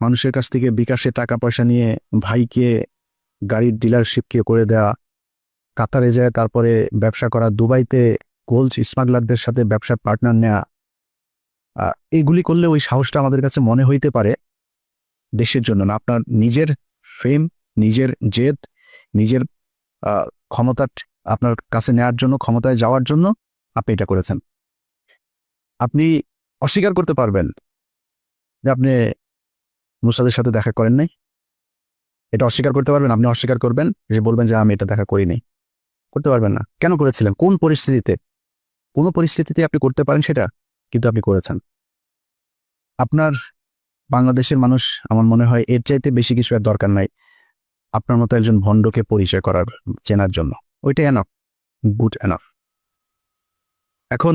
মানুষের কাছ থেকে বিকাশে টাকা পয়সা নিয়ে ভাইকে গাড়ির ডিলারশিপকে করে দেওয়া কাতারে যায় তারপরে ব্যবসা করা দুবাইতে গোল্ড স্মাগলারদের সাথে ব্যবসার পার্টনার নেওয়া আহ, এইগুলি করলে ওই সাহসটা আমাদের কাছে মনে হইতে পারে দেশের জন্য না। আপনার নিজের ফেম নিজের জেদ নিজের ক্ষমতা আপনার কাছে নেওয়ার জন্য ক্ষমতায় যাওয়ার জন্য আপনি এটা করেছেন। আপনি অস্বীকার করতে পারবেন যে আপনি মুসাদের সাথে দেখা করেন নাই। এটা অস্বীকার করতে পারবেন, আপনি অস্বীকার করবেন যে বলবেন যে আমি এটা দেখা করিনি করতে পারবেন না। কেন করেছিলেন? কোন পরিস্থিতিতে? কোন পরিস্থিতিতে আপনি করতে পারেন সেটা, কিন্তু আপনি করেছেন। আপনার বাংলাদেশের মানুষ, আমার মনে হয়, এর চাইতে বেশি কিছু আর দরকার নাই। আপনার মতো একজন ভণ্ডকে পরিচয় করার, চেনার জন্য। ওইটাই এনাফ গুড এনাফ এখন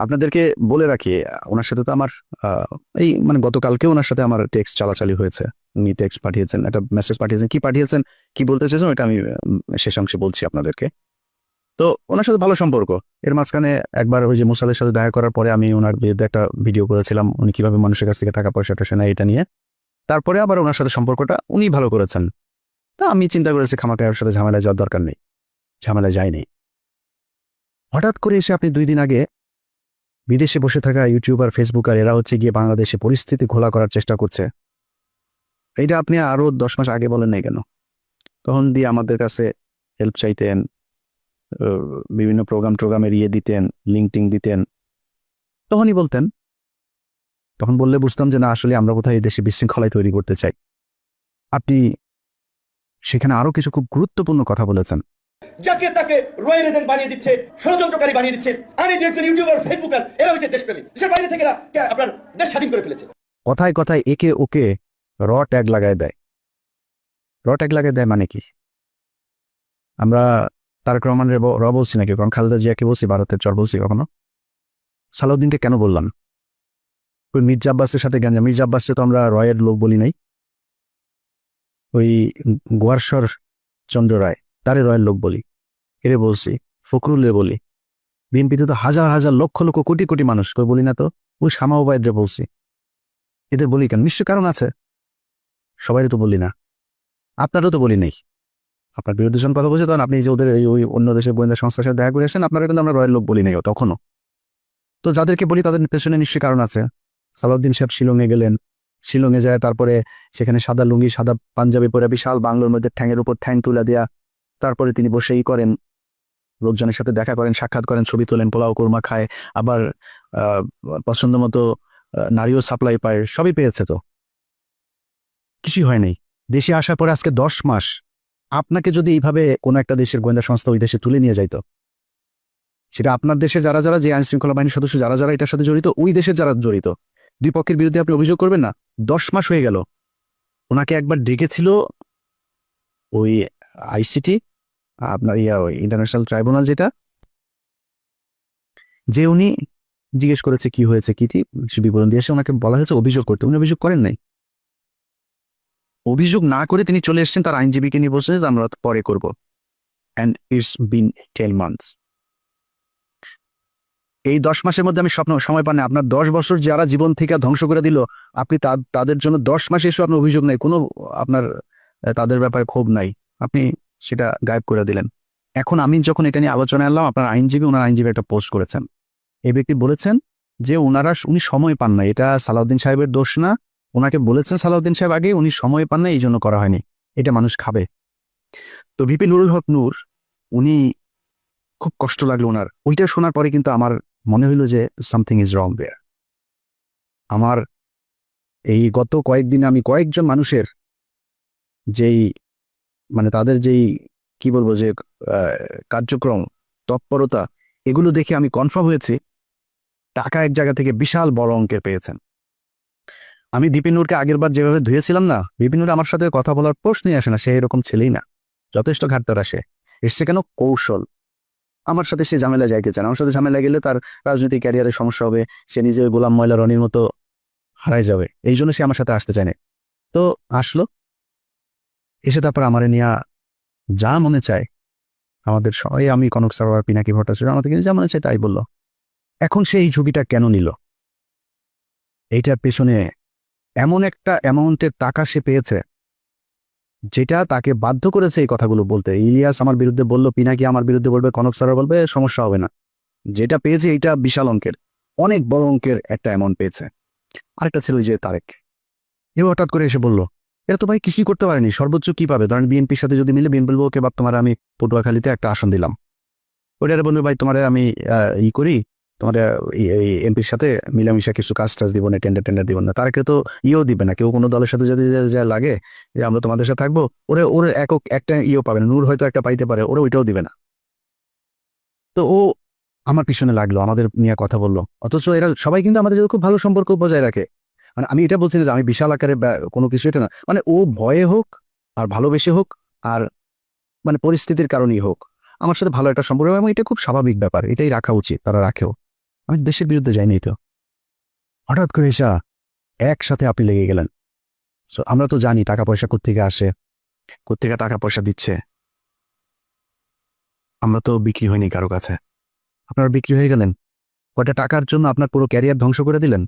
আপনাদেরকে বলে রাখি ওনার সাথে তো আমার এই মানে গতকালকে ওনার সাথে আমার টেক্সট চালাচালি হয়েছে। উনি টেক্সট পাঠিয়েছেন একটা মেসেজ পাঠিয়েছেন কি পাঠিয়েছেন কি বলতে চেয়েছেন এটা আমি উম, শেষ অংশে বলছি আপনাদেরকে। তো ওনার সাথে ভালো সম্পর্ক। এর মাঝখানে একবার ওই যে মুসাদের সাথে দেখা করার পরে আমি ওনার বিরুদ্ধে একটা ভিডিও করেছিলাম উনি কীভাবে মানুষের কাছ থেকে টাকা পয়সা টয়সা নেয় এটা নিয়ে। তারপরে আবার ওনার সাথে সম্পর্কটা উনি ভালো করেছেন। তা আমি চিন্তা করেছি খামাকে ওর সাথে ঝামেলায় যাওয়ার দরকার নেই। ঝামেলায় যায়নি। হঠাৎ করে এসে আপনি দুই দিন আগে বিদেশে বসে থাকা ইউটিউবার ফেসবুকার এরা হচ্ছে গিয়ে বাংলাদেশে পরিস্থিতি খোলা করার চেষ্টা করছে। এইটা আপনি আরও দশ মাস আগে বলেন নাই কেন? তখন দিয়ে আমাদের কাছে হেল্প চাইতেন বিভিন্ন প্রোগ্রাম টোগ্রামের ইয়ে দিতেন লিঙ্ক টিং দিতেন। তখনই বলতেন, তখন বললে বুঝতাম যে না, আসলে আমরা কোথায় এই দেশে বিশৃঙ্খলায় তৈরি করতে চাই। আপনি সেখানে আরও কিছু খুব গুরুত্বপূর্ণ কথা বলেছেন। যাকে তাকে রয়্যাল এজেন্ট বানিয়ে দিচ্ছে, ষড়যন্ত্রকারী বানিয়ে দিচ্ছে। আর এই একজন ইউটিউবার ফেসবুকার এরা হচ্ছে দেশপ্রেমী। দেশের বাইরে থেকে আপনার দেশ স্বাধীন করে ফেলেছে। কথায় কথায় একে ওকে র ট্যাগ লাগায় দেয়। র ট্যাগ লাগায় দেয় মানে কি? আমরা তারক রহমান র বলছি নাকি? কারণ খালেদা জিয়াকে বলছি, ভারতের চর বলছি কখনো। সালাউদ্দিনকে কেন বললাম? ওই মির্জা আব্বাসের সাথে গেঞ্জা মির্জা আব্বাসকে তো আমরা রয়ের লোক বলি নাই। ওই গোয়ারশ্বর চন্দ্র রায়। তারে রয়ের লোক বলি। এরে বলছি, ফখরুলের বলি। বিএনপিতে তো হাজার হাজার লক্ষ লক্ষ কোটি কোটি মানুষ, কই বলি না তো? ওই শামা ওবায়দরে বলছি। এদের বলি কেন? নিশ্চয় কারণ আছে। সবাই তো বলি না। আপনারও তো বলি নেই। আপনার বিরুদ্ধে যখন কথা বলছে, তখন আপনি যে ওদের ওই অন্য দেশের গোয়েন্দা সংস্থার সাথে দেখা করে এসেছেন আপনারা কিন্তু আমরা রয়ের লোক বলি নাই তখনও। তো যাদেরকে বলি, তাদের পেছনে নিশ্চয়ই কারণ আছে। সালাউদ্দিন সাহেব শিলংয়ে গেলেন। শিলংয়ে যায়, তারপরে সেখানে সাদা লুঙ্গি, সাদা পাঞ্জাবি পরে বিশাল বাংলোর মধ্যে ঠ্যাঙের উপর ঠ্যাং তুলে দেয়া তারপরে তিনি বসেই করেন, লোকজনের সাথে দেখা করেন, সাক্ষাৎ করেন, ছবি তোলেন, পোলাও, কোরমা খায়, আবার পছন্দ মতো নারীও সাপ্লাই পায়, সবই পেয়েছে তো। কিছুই হয় নাই। দেশে আসার পরে আজকে দশ মাস। আপনাকে যদি এইভাবে কোনো একটা দেশের গোয়েন্দা সংস্থা ওই দেশে তুলে নিয়ে যাইত সেটা আপনার দেশে যারা যারা, যে আইন শৃঙ্খলা বাহিনীর সদস্য যারা যারা এটার সাথে জড়িত, ওই দেশের যারা জড়িত, দুই পক্ষের বিরুদ্ধে আপনি অভিযোগ করবেন না? দশ মাস হয়ে গেল। ওনাকে একবার ডেকেছিল ওই আইসিটি আপনার ইয়া ইন্টারন্যাশনাল ট্রাইব্যুনাল যেটা, যে উনি জিজ্ঞেস করেছে কি হয়েছে, কি কি কিছু বিবরণ দিয়ে এসে ওনাকে বলা হয়েছে অভিযোগ করতে। উনি অভিযোগ করেন নাই। অভিযোগ না করে তিনি চলে এসেছেন, তার আইনজীবীকে নিয়ে বসে আমরা পরে করব। And it's been ten months এই দশ মাসের মধ্যে আমি স্বপ্ন, সময় পান আপনার দশ বছর যারা জীবন থেকে ধ্বংস করে দিল, আপনি তাদের জন্য দশ মাসে এসে আপনার অভিযোগ নেই। কোনো আপনার, তাদের ব্যাপারে ক্ষোভ নাই। আপনি সেটা গায়েব করে দিলেন। এখন আমি যখন এটা নিয়ে আলোচনা এলাম, আপনার আইনজীবী, ওনার আইনজীবী একটা পোস্ট করেছেন। এই ব্যক্তি বলেছেন যে ওনারা উনি সময় পান না। এটা সালাউদ্দিন সাহেবের দোষ না। ওনাকে বলেছেন সালাউদ্দিন সাহেব আগে উনি সময় পান না এই জন্য করা হয়নি। এটা মানুষ খাবে। তো ভিপি নুরুল হক নূর, উনি খুব কষ্ট লাগল ওনার। ওইটা শোনার পরে কিন্তু আমার মনে হইল যে সামথিং ইজ রং দেয়ার আমার এই গত কয়েকদিনে আমি কয়েকজন মানুষের যেই মানে তাদের যেই, কি বলব যে কার্যক্রম, তৎপরতা, এগুলো দেখে আমি কনফার্ম হয়েছি। টাকা এক জায়গা থেকে বিশাল বড় অঙ্কের পেয়েছেন। আমি দীপিনুরকে আগের বার যেভাবে ধুয়েছিলাম না বিপিনুর আমার সাথে কথা বলার প্রশ্নই আসে না, সে এরকম ছেলেই না। যথেষ্ট ঘাটতার আসে এসছে কেন? কৌশল। আমার সাথে সে ঝামেলা যাইতে চান আমার সাথে ঝামেলা গেলে তার রাজনৈতিক ক্যারিয়ারে সমস্যা হবে, সে নিজে গোলাম ময়লা রনির মতো হারাই যাবে। এই জন্য সে আমার সাথে আসতে চায় না তো, আসলো। এসে তারপর আমারে নিয়ে যা মনে চায়, আমাদের সবাই, আমি কনক সারোয়ার, পিনাকি ভট্টাচার্য, আমাদের যা মনে চায় তাই বলল। এখন সে এই ঝুঁকিটা কেন নিল? এইটার পেছনে এমন একটা অ্যামাউন্টের টাকা সে পেয়েছে, যেটা তাকে বাধ্য করেছে এই কথাগুলো বলতে। ইলিয়াস আমার বিরুদ্ধে বলল, পিনাকি আমার বিরুদ্ধে বলবে, কনক সারোয়ার বলবে, সমস্যা হবে না। যেটা পেয়েছে এইটা বিশাল অঙ্কের, অনেক বড় অঙ্কের একটা অ্যামাউন্ট পেয়েছে। আরেকটা ছিল যে তারেক এ হঠাৎ করে এসে বলল এরা তো ভাই কিছুই করতে পারেনি। সর্বোচ্চ কি পাবে? ধরেন বিএনপির সাথে যদি মিলে বিএনপি বলব ওকে বা তোমার আমি পটুয়াখালীতে একটা আসন দিলাম। ওইটা বলবে ভাই, তোমার আমি ই করি, তোমার এমপির সাথে মিলামিশা কিছু কাজ টাজ দিব না টেন্ডার টেন্ডার দিব না। তার কেউ তো ইয়েও দিবে না। কেউ কোনো দলের সাথে যদি যা লাগে, যে আমরা তোমাদের সাথে থাকব, ওরে, ওর একক একটা ইয়েও পাবে না। নূর হয়তো একটা পাইতে পারে, ওরা ওইটাও দিবে না। তো ও আমার পিছনে লাগল, আমাদের নিয়ে কথা বলল। অথচ এরা সবাই কিন্তু আমাদের খুব ভালো সম্পর্ক বজায় রাখে। মানে আমি এটা বলছি না যে আমি বিশাল আকারে কোনো কিছু এটা না মানে ও ভয়ে হোক আর ভালোবেসে হোক আর মানে পরিস্থিতির কারণেই হোক, আমার সাথে ভালো একটা সম্পর্ক এবং এটা খুব স্বাভাবিক ব্যাপার, এটাই রাখা উচিত, তারা রাখেও। আমি দেশের বিরুদ্ধে যাইনি তো। হঠাৎ করে এসা একসাথে আপনি লেগে গেলেন। সো আমরা তো জানি টাকা পয়সা কোত্থেকে আসে, কোত্থেকে টাকা পয়সা দিচ্ছে। আমরা তো বিক্রি হয়নি কারও কাছে। আপনারা বিক্রি হয়ে গেলেন। কয়টা টাকার জন্য আপনার পুরো ক্যারিয়ার ধ্বংস করে দিলেন?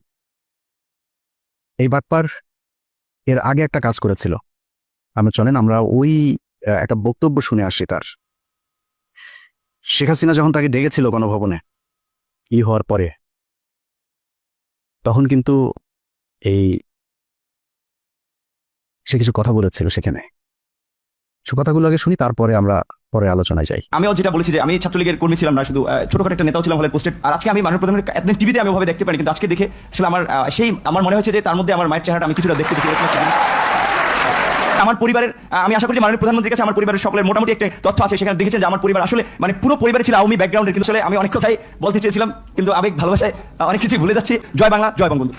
এই বাটপার এর আগে একটা কাজ করেছিল। আমরা চলেন, আমরা ওই একটা বক্তব্য শুনে আসি তার। শেখ হাসিনা যখন তাকে ডেকেছিল গণভবনে ই হওয়ার পরে? তখন কিন্তু এই সে কিছু কথা বলেছিল সেখানে। কথাগুলো আগে শুনি, তারপরে আমরা পরে আলোচনায় যাই আমিও যেটা বলেছি যে আমি ছাত্রলীগের কর্মী ছিলাম না, শুধু ছোটখাটো একটা নেতাও ছিলাম হলে পোস্টেড আর আজকে আমি মাননীয় প্রধানের একদিন টিভিতে আমি ওভাবে দেখতে পারি কিন্তু আজকে দেখে আসলে আমার সেই, আমার মনে হয়েছে যে তার মধ্যে আমার মায়ের চেহারাটা আমি কিছুটা দেখতে দেখি। আমার পরিবারের আমি আশা করি যে মাননীয় প্রধানমন্ত্রীর কাছে আমার পরিবারের সকলের মোটামুটি একটা তথ্য আছে। সেখানে দেখেছেন যে আমার পরিবার আসলে মানে পুরো পরিবার ছিল আওয়ামী ব্যাকগ্রাউন্ডের কিন্তু আসলে আমি অনেক কথাই বলতে চেয়েছিলাম কিন্তু আবেগ ভালোবাসায় অনেক কিছু ভুলে যাচ্ছি। জয় বাংলা জয় বঙ্গবন্ধু।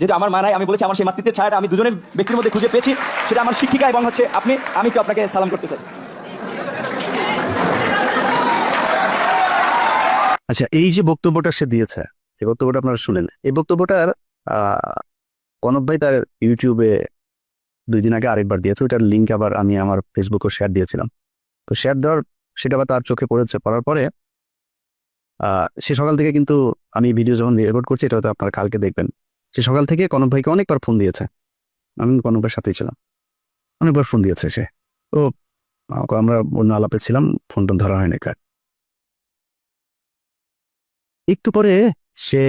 যেটা আমার মানায় আমি বলেছি আমার সেই মাতৃত্বের ছায়াটা আমি দুজনের ব্যক্তির মধ্যে খুঁজে পেয়েছি। সেটা আমার শিক্ষিকা এবং হচ্ছে আপনি আমি তো আপনাকে সালাম করতে চাই। আচ্ছা এই যে বক্তব্যটা সে দিয়েছে এই বক্তব্যটা আপনারা শুনেন। এই বক্তব্যটার আহ, কনক ভাই তার ইউটিউবে দুই দিন আগে আরেকবার দিয়েছে, ওইটার লিঙ্ক আবার আমি আমার ফেসবুকে শেয়ার দিয়েছিলাম। তো শেয়ার দেওয়ার, সেটা আবার তার চোখে পড়েছে, পড়ার পরে সে সকাল থেকে কিন্তু আমি ভিডিও যখন রেকর্ড করছি, এটা হয়তো আপনারা কালকে দেখবেন। সে সকাল থেকে কনক ভাইকে অনেকবার ফোন দিয়েছে। আমি কনক ভাইয়ের সাথেই ছিলাম। অনেকবার ফোন দিয়েছে সে। আমাকে, আমরা অন্য আলাপে ছিলাম ফোন টোন ধরা হয়নি কার একটু পরে সে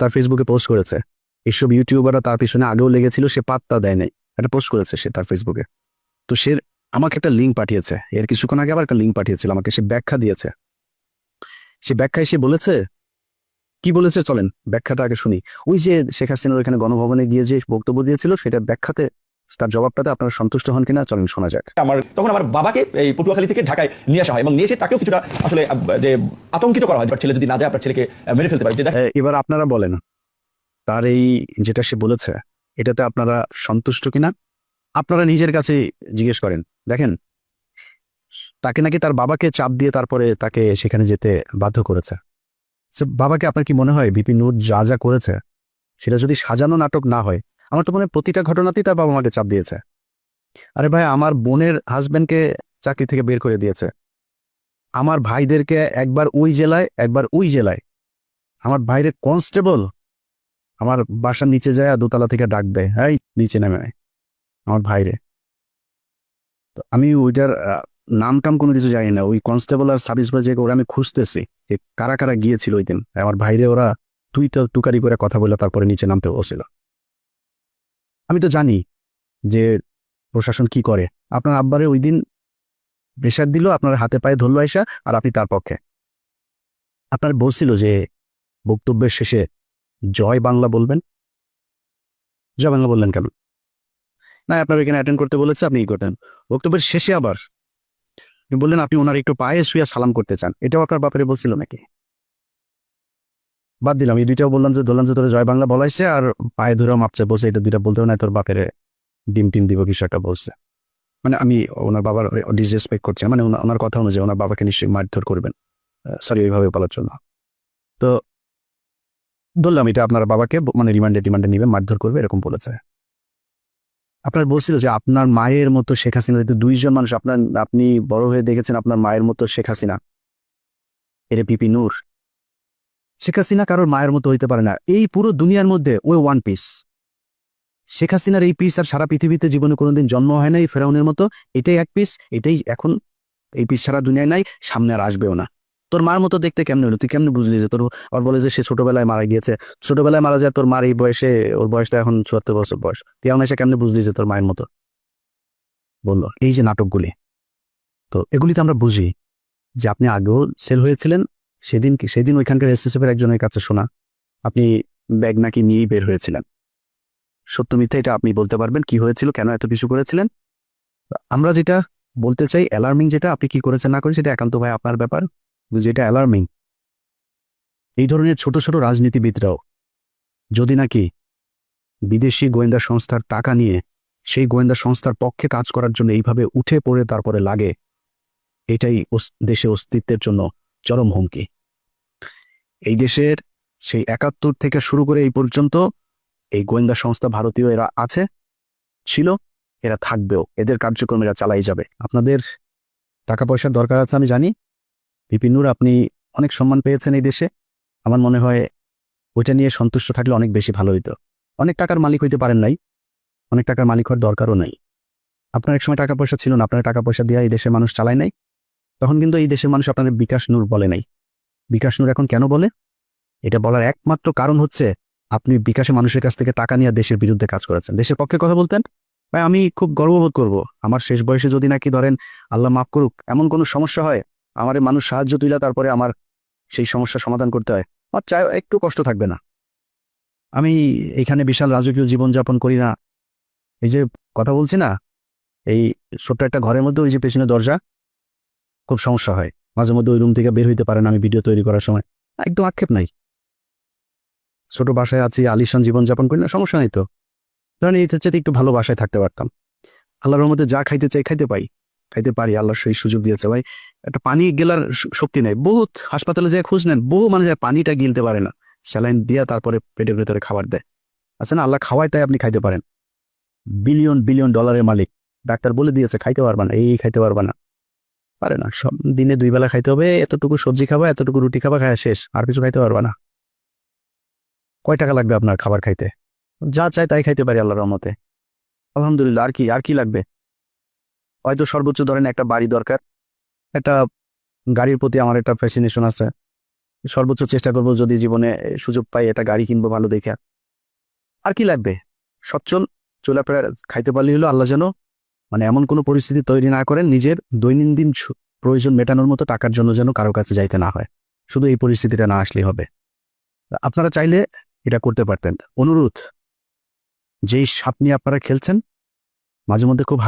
তার ফেসবুকে পোস্ট করেছে। এসব ইউটিউবাররা তার পিছনে আগেও লেগেছিল, সে পাত্তা দেয় নাই। একটা পোস্ট করেছে সে তার ফেসবুকে তো সে আমাকে একটা লিঙ্ক পাঠিয়েছে। এর কিছুক্ষণ আগে আবার একটা লিঙ্ক পাঠিয়েছিল আমাকে সে ব্যাখ্যা দিয়েছে। সে ব্যাখ্যায় সে বলেছে কি বলেছে চলেন ব্যাখ্যাটা আগে শুনি। ওই যে শেখ হাসিনার ওইখানে গণভবনে গিয়ে যে বক্তব্য দিয়েছিল সেটা ব্যাখ্যাতে তার জবাবটাতে আপনারা সন্তুষ্ট হন কিনা চলেন শোনা যাক। আমার তখন আমার বাবাকে এই পটুয়াখালী থেকে ঢাকায় নিয়ে আসা হয় এবং নিয়ে এসে তাকেও কিছুটা আসলে যে আতঙ্কিত করা হয়। ছেলে যদি না যায় আপনার ছেলেকে মেরে ফেলতে পারে। যে দেখ- এবার আপনারা বলেন তার এই যেটা সে বলেছে এটাতে আপনারা সন্তুষ্ট কিনা? আপনারা নিজের কাছে জিজ্ঞেস করেন। দেখেন, তাকে নাকি তার বাবাকে চাপ দিয়ে তারপরে তাকে সেখানে যেতে বাধ্য করেছে। বাবাকে আপনার কি মনে হয় বিপিন নূর যা যা করেছে, সেটা যদি সাজানো নাটক না হয়, আমার তো মনে হয় প্রতিটা ঘটনাতেই তার বাবা মাকে চাপ দিয়েছে। আরে ভাই, আমার বোনের হাজবেন্ডকে চাকরি থেকে বের করে দিয়েছে। আমার ভাইদেরকে একবার ওই জেলায়, একবার ওই জেলায়। আমার বাইরে কনস্টেবল আমার বাসার নিচে যায় আর দোতলা থেকে ডাক দেয় হ্যাঁ নিচে নেমে। আমার ভাইরে। তো আমি ওইটার নাম টাম কোনো কিছু জানি না। ওই কনস্টেবল আর সার্ভিস বাজে ওরা আমি খুঁজতেছি, যে কারা কারা গিয়েছিল ওই দিন, আমার ভাইরে ওরা তুইটা টুকারি করে কথা বলে তারপরে নিচে নামতে বসছিল। আমি তো জানি যে প্রশাসন কি করে। আপনার আব্বারে ওই দিন প্রেশার দিল, আপনার হাতে পায়ে ধরলো আইসা, আর আপনি তার পক্ষে। আপনার বলছিল যে বক্তব্যের শেষে জয় বাংলা বলবেন? জয় বাংলা বললেন কেন? না, আপনার এখানে অ্যাটেন্ড করতে বলেছে, আপনি ই করতেন। বক্তব্যের শেষে আবার বললেন, আপনি ওনার একটু পায়ে শুয়ে সালাম করতে চান। এটাও আপনার বাপেরে বলছিল নাকি? বাদ দিলাম, এই দুইটাও বললাম যে, ধরলাম যে তোর জয় বাংলা বলাইছে আর পায়ে ধরেও মাপছে, বলছে এটা দুইটা বলতেও না, তোর বাপের ডিম টিম দিব, কিছু একটা বলছে। মানে আমি ওনার বাবার ডিসরেসপেক্ট করছি মানে ওনার কথা অনুযায়ী ওনার বাবাকে নিশ্চয়ই মারধর করবেন। সরি ওইভাবে বলার জন্য। তো ধরলাম এটা আপনার বাবাকে মানে রিমান্ডে রিমান্ডে নিবে, মারধর করবে, এরকম বলেছে। আপনার বলছিল যে আপনার মায়ের মতো শেখ হাসিনা, যেহেতু দুইজন মানুষ, আপনার, আপনি বড় হয়ে দেখেছেন আপনার মায়ের মতো শেখ হাসিনা। এরে পিপি নূর। শেখ হাসিনা কারোর মায়ের মতো হইতে পারে না। এই পুরো দুনিয়ার মধ্যে ওই ওয়ান পিস। শেখ হাসিনার এই পিস আর সারা পৃথিবীতে জীবনে কোনোদিন জন্ম হয় নাই, ফেরাউনের মতো। এটাই এক পিস, এটাই এখন, এই পিস সারা দুনিয়ায় নাই, সামনে আর আসবেও না। তোর মার মতো দেখতে কেমনে হলো? তুই কেমনে বুঝলি যে তোর আর বলে যে সে ছোটবেলায় মারা গিয়েছে? ছোটবেলায় মারা যায় তোর মার এই বয়সে, ওর বয়সটা এখন চুয়াত্তর বছর বয়স। তুই এখন এসে কেমনে বুঝলি যে তোর মায়ের মতো? বলল, এই যে নাটকগুলি, তো এগুলিতে আমরা বুঝি যে আপনি আগেও সেল হয়েছিলেন, সেদিন কি, সেদিন ওইখানকার এসএসএফ এর একজনের কাছে শোনা, আপনি ব্যাগ নাকি নিয়েই বের হয়েছিলেন। সত্য মিথ্যা এটা আপনি বলতে পারবেন কি হয়েছিল, কেন এত কিছু করেছিলেন? আমরা যেটা বলতে চাই অ্যালার্মিং যেটা, আপনি কি করেছেন না করেছেন, সেটা একান্ত ভাই আপনার ব্যাপার। যেটা অ্যালার্মিং এই ধরনের ছোট ছোট রাজনীতিবিদরাও, যদি নাকি বিদেশি গোয়েন্দা সংস্থার টাকা নিয়ে সেই গোয়েন্দা সংস্থার পক্ষে কাজ করার জন্য এইভাবে উঠে পড়ে তারপরে লাগে, এটাই দেশে অস্তিত্বের জন্য চরম হুমকি। এই দেশের সেই একাত্তর থেকে শুরু করে এই পর্যন্ত এই গোয়েন্দা সংস্থা ভারতীয় এরা আছে, ছিল, এরা থাকবেও, এদের কার্যক্রম এরা চালাই যাবে। আপনাদের টাকা পয়সার দরকার আছে আমি জানি বিপিনুর আপনি অনেক সম্মান পেয়েছেন এই দেশে। আমার মনে হয় ওইটা নিয়ে সন্তুষ্ট থাকলে অনেক বেশি ভালো হইতো। অনেক টাকার মালিক হইতে পারেন নাই। অনেক টাকার মালিক হওয়ার দরকারও নাই। আপনার এক সময় টাকা পয়সা ছিল না, আপনার টাকা পয়সা দিয়ে এই দেশের মানুষ চালায় নাই। তখন কিন্তু এই দেশের মানুষ আপনার বিকাশ নূর বলে নাই। বিকাশ নূর এখন কেন বলে? এটা বলার একমাত্র কারণ হচ্ছে আপনি বিকাশে মানুষের কাছ থেকে টাকা নিয়ে দেশের বিরুদ্ধে কাজ করেছেন। দেশের পক্ষে কথা বলতেন, ভাই, আমি খুব গর্ববোধ করব। আমার শেষ বয়সে যদি নাকি ধরেন আল্লাহ মাফ করুক, এমন কোনো সমস্যা হয় আমার মানুষ সাহায্য তুইলা, তারপরে আমার সেই সমস্যা সমাধান করতে হয়। আমার চাই একটু কষ্ট থাকবে না। আমি এখানে বিশাল রাজকীয় জীবনযাপন করি না। এই যে কথা বলছি না, এই ছোট্ট একটা ঘরের মধ্যে ওই যে পেছনে দরজা, খুব সমস্যা হয়। মাঝে মধ্যে ওই রুম থেকে বের হইতে পারে না আমি ভিডিও তৈরি করার সময়। একদম আক্ষেপ নাই। ছোট বাসায় আছি, আলিশান জীবনযাপন করি না, সমস্যা নাই তো। ধরেন এই চেয়ে একটু ভালো বাসায় থাকতে পারতাম। আল্লাহর মধ্যে যা খাইতে চাই খাইতে পাই। খাইতে পারি, আল্লাহ সেই সুযোগ দিয়েছে। ভাই, একটা পানি গেলার শক্তি নেই। বহুত হাসপাতালে যায় খোঁজ নেন, বহু মানুষ পানিটা গিলতে পারে না। স্যালাইন দিয়া তারপরে পেটের ভেতরে খাবার দেয়। আচ্ছা না? আল্লাহ খাওয়ায় তাই আপনি খাইতে পারেন। বিলিয়ন বিলিয়ন ডলারের মালিক। ডাক্তার বলে দিয়েছে, খাইতে পারবা না, এই খাইতে পারবা না। পারে না, সব দিনে দুই বেলা খাইতে হবে, এতটুকু সবজি খাবা, এতটুকু রুটি খাবা, খায় শেষ, আর কিছু খাইতে পারবা না। কয় টাকা লাগবে আপনার খাবার খাইতে? যা চাই তাই খাইতে পারি আল্লাহর রহমতে। আলহামদুলিল্লাহ, আর কি আর কি লাগবে? হয়তো সর্বোচ্চ ধরেন একটা বাড়ি দরকার, একটা গাড়ির প্রতি আমার একটা ফ্যাসিনেশন আছে। সর্বোচ্চ চেষ্টা করব যদি জীবনে সুযোগ পাই একটা গাড়ি কিনবো ভালো দেখে। আর কি লাগবে? সচ্ছল চলাফেরা খাইতে পারলে হলো আল্লাহ যেন মানে এমন কোনো পরিস্থিতি তৈরি না করেন, নিজের দৈনন্দিন প্রয়োজন মেটানোর মতো টাকার জন্য যেন কারও কাছে যাইতে না হয়। শুধু এই পরিস্থিতিটা না আসলেই হবে। আপনারা চাইলে এটা করতে পারতেন। অনুরোধ, যেই সাপ নিয়ে আপনারা খেলছেন মাঝে মধ্যে খুব